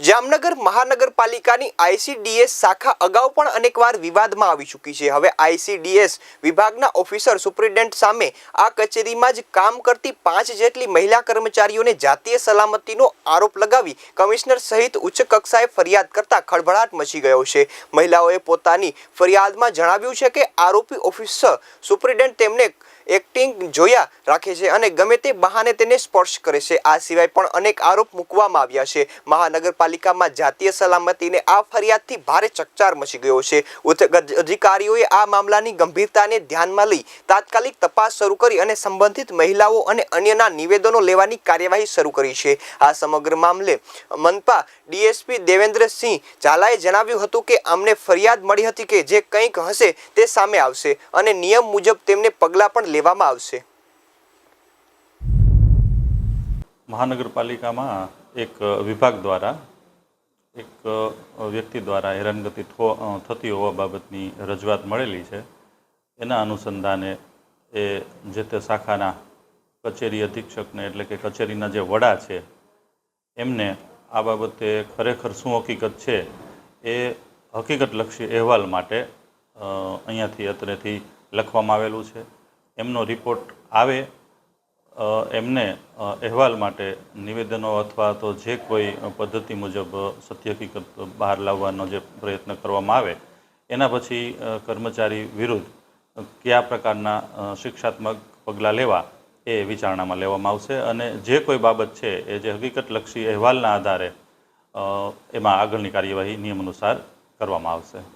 જામનગર મહાનગરપાલિકાની આઈસીડીએસ શાખા અગાઉ પણ અનેકવાર વિવાદમાં આવી ચૂકી છે. હવે આઈસીડીએસ વિભાગના ઓફિસર સુપ્રિન્ટેન્ટ સામે આ કચેરીમાં જ કામ કરતી પાંચ જેટલી મહિલા કર્મચારીઓને જાતીય સલામતીનો આરોપ લગાવી કમિશનર સહિત ઉચ્ચ કક્ષાએ ફરિયાદ કરતા ખળભળાટ મચી ગયો છે. મહિલાઓએ પોતાની ફરિયાદમાં જણાવ્યું છે કે આરોપી ઓફિસર સુપ્રિન્ટેન્ટ તેમને એક્ટિંગ જોયા રાખે છે અને ગમે તે બહાને તેને સ્પર્શ કરે છે. આ સિવાય પણ અનેક આરોપ મૂકવામાં આવ્યા છે. મહાનગરપાલિકામાં જાતીય સલામતીને આ ફરિયાદથી ભારે ચકચાર મચી ગયો છે. ઉચ્ચ અધિકારીઓએ આ મામલાની ગંભીરતાને ધ્યાનમાં લઈ તાત્કાલિક તપાસ શરૂ કરી અને સંબંધિત મહિલાઓ અને અન્યના નિવેદનો લેવાની કાર્યવાહી શરૂ કરી છે. આ સમગ્ર મામલે મનપા ડીએસપી દેવેન્દ્રસિંહ ઝાલાએ જણાવ્યું હતું કે, અમને ફરિયાદ મળી હતી કે જે કંઈક હશે તે સામે આવશે અને નિયમ મુજબ તેમને પગલાં પણ લેવામાં આવશે. મહાનગરપાલિકામાં એક વિભાગ દ્વારા, એક વ્યક્તિ દ્વારા હેરાનગતિ થતી હોવા બાબતની રજૂઆત મળેલી છે. એના અનુસંધાને એ જે તે શાખાના કચેરી અધિક્ષકને એટલે કે કચેરીના જે વડા છે, એમને આ બાબતે ખરેખર શું હકીકત છે એ હકીકતલક્ષી અહેવાલ માટે અહીંયાથી અત્રેથી લખવામાં આવેલું છે. એમનો રિપોર્ટ આવે એમને અહેવાલ માટે નિવેદનો અથવા તો જે કોઈ પદ્ધતિ મુજબ સત્ય હકીકત બહાર લાવવાનો જે પ્રયત્ન કરવામાં આવે, એના પછી કર્મચારી વિરુદ્ધ કયા પ્રકારના શિક્ષાત્મક પગલાં લેવા એ વિચારણામાં લેવામાં આવશે અને જે કોઈ બાબત છે એ જે હકીકતલક્ષી અહેવાલના આધારે એમાં આગળની કાર્યવાહી નિયમ અનુસાર કરવામાં આવશે.